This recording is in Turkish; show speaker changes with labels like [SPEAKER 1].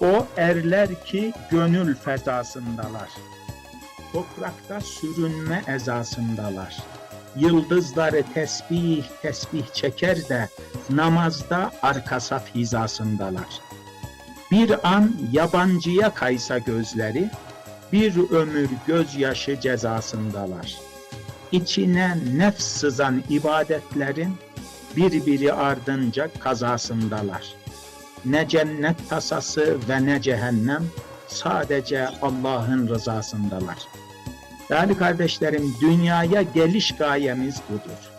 [SPEAKER 1] O erler ki gönül fezasındalar. Toprakta sürünme ezasındalar. Yıldızları tesbih tesbih çeker de namazda arka saf hizasındalar. Bir an yabancıya kaysa gözleri, bir ömür gözyaşı cezasındalar. İçine nefs sızan ibadetlerin birbiri ardınca kazasındalar. Ne cennet tasası ve ne cehennem sadece Allah'ın rızasındalar. Değerli kardeşlerim, dünyaya geliş gayemiz budur.